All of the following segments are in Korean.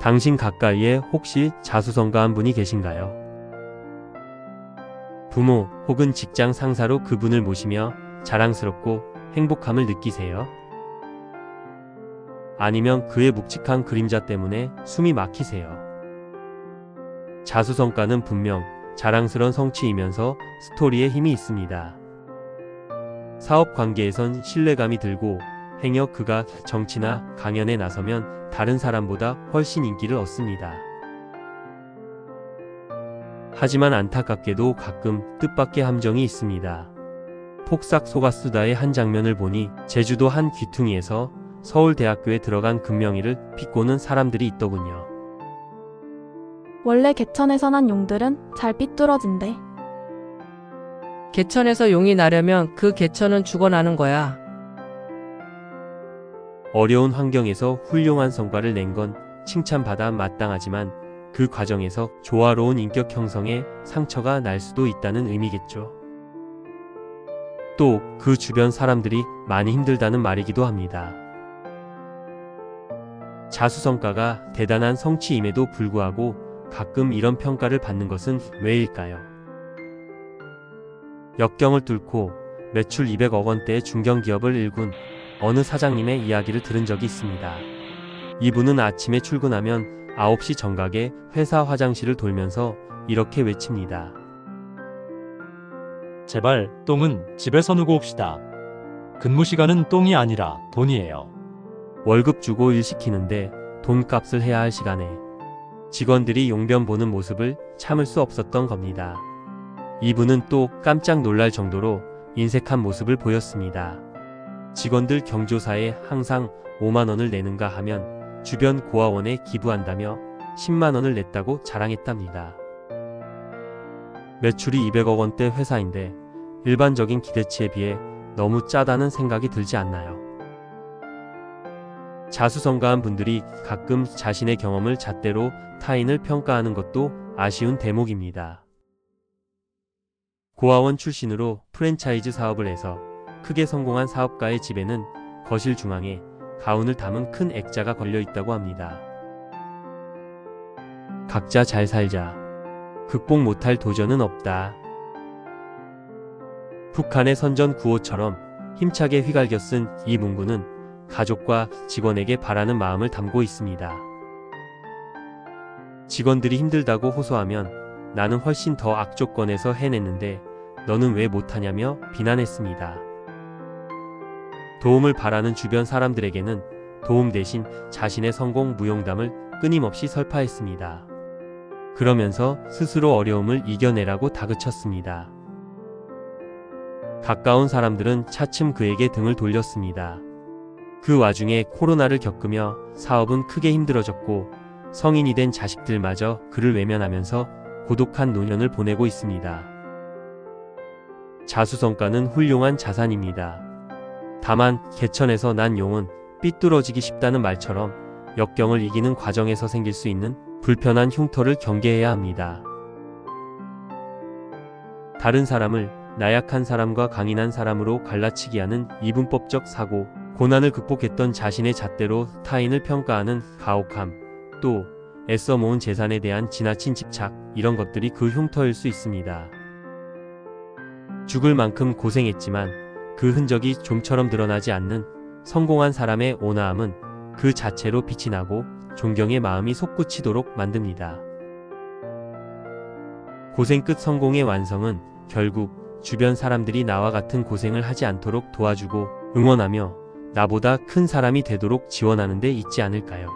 당신 가까이에 혹시 자수성가한 분이 계신가요? 부모 혹은 직장 상사로 그분을 모시며 자랑스럽고 행복함을 느끼세요? 아니면 그의 묵직한 그림자 때문에 숨이 막히세요? 자수성가는 분명 자랑스런 성취이면서 스토리에 힘이 있습니다. 사업 관계에선 신뢰감이 들고 행여 그가 정치나 강연에 나서면 다른 사람보다 훨씬 인기를 얻습니다. 하지만 안타깝게도 가끔 뜻밖의 함정이 있습니다. 폭삭 속았수다의 한 장면을 보니 제주도 한 귀퉁이에서 서울대학교에 들어간 금명이를 비꼬는 사람들이 있더군요. 원래 개천에서 난 용들은 잘 삐뚤어진대. 개천에서 용이 나려면 그 개천은 죽어나는 거야. 어려운 환경에서 훌륭한 성과를 낸 건 칭찬받아 마땅하지만 그 과정에서 조화로운 인격 형성에 상처가 날 수도 있다는 의미겠죠. 또 그 주변 사람들이 많이 힘들다는 말이기도 합니다. 자수성가가 대단한 성취임에도 불구하고 가끔 이런 평가를 받는 것은 왜일까요? 역경을 뚫고 매출 200억 원대의 중견기업을 일군 어느 사장님의 이야기를 들은 적이 있습니다. 이분은 아침에 출근하면 9시 정각에 회사 화장실을 돌면서 이렇게 외칩니다. 제발 똥은 집에서 누고 옵시다. 근무 시간은 똥이 아니라 돈이에요. 월급 주고 일 시키는데 돈값을 해야 할 시간에 직원들이 용변 보는 모습을 참을 수 없었던 겁니다. 이분은 또 깜짝 놀랄 정도로 인색한 모습을 보였습니다. 직원들 경조사에 항상 5만원을 내는가 하면 주변 고아원에 기부한다며 10만원을 냈다고 자랑했답니다. 매출이 200억 원대 회사인데 일반적인 기대치에 비해 너무 짜다는 생각이 들지 않나요? 자수성가한 분들이 가끔 자신의 경험을 잣대로 타인을 평가하는 것도 아쉬운 대목입니다. 고아원 출신으로 프랜차이즈 사업을 해서 크게 성공한 사업가의 집에는 거실 중앙에 가운을 담은 큰 액자가 걸려 있다고 합니다. 각자 잘 살자. 극복 못할 도전은 없다. 북한의 선전 구호처럼 힘차게 휘갈겨 쓴 이 문구는 가족과 직원에게 바라는 마음을 담고 있습니다. 직원들이 힘들다고 호소하면 나는 훨씬 더 악조건에서 해냈는데 너는 왜 못하냐며 비난했습니다. 도움을 바라는 주변 사람들에게는 도움 대신 자신의 성공 무용담을 끊임없이 설파했습니다. 그러면서 스스로 어려움을 이겨내라고 다그쳤습니다. 가까운 사람들은 차츰 그에게 등을 돌렸습니다. 그 와중에 코로나를 겪으며 사업은 크게 힘들어졌고 성인이 된 자식들마저 그를 외면하면서 고독한 노년을 보내고 있습니다. 자수성가는 훌륭한 자산입니다. 다만 개천에서 난 용은 삐뚤어지기 쉽다는 말처럼 역경을 이기는 과정에서 생길 수 있는 불편한 흉터를 경계해야 합니다. 다른 사람을 나약한 사람과 강인한 사람으로 갈라치기 하는 이분법적 사고, 고난을 극복했던 자신의 잣대로 타인을 평가하는 가혹함, 또 애써 모은 재산에 대한 지나친 집착, 이런 것들이 그 흉터일 수 있습니다. 죽을 만큼 고생했지만 그 흔적이 좀처럼 드러나지 않는 성공한 사람의 온화함은 그 자체로 빛이 나고 존경의 마음이 솟구치도록 만듭니다. 고생 끝 성공의 완성은 결국 주변 사람들이 나와 같은 고생을 하지 않도록 도와주고 응원하며 나보다 큰 사람이 되도록 지원하는 데 있지 않을까요?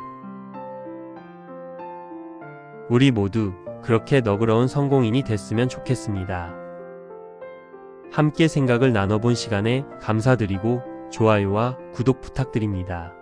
우리 모두 그렇게 너그러운 성공인이 됐으면 좋겠습니다. 함께 생각을 나눠본 시간에 감사드리고 좋아요와 구독 부탁드립니다.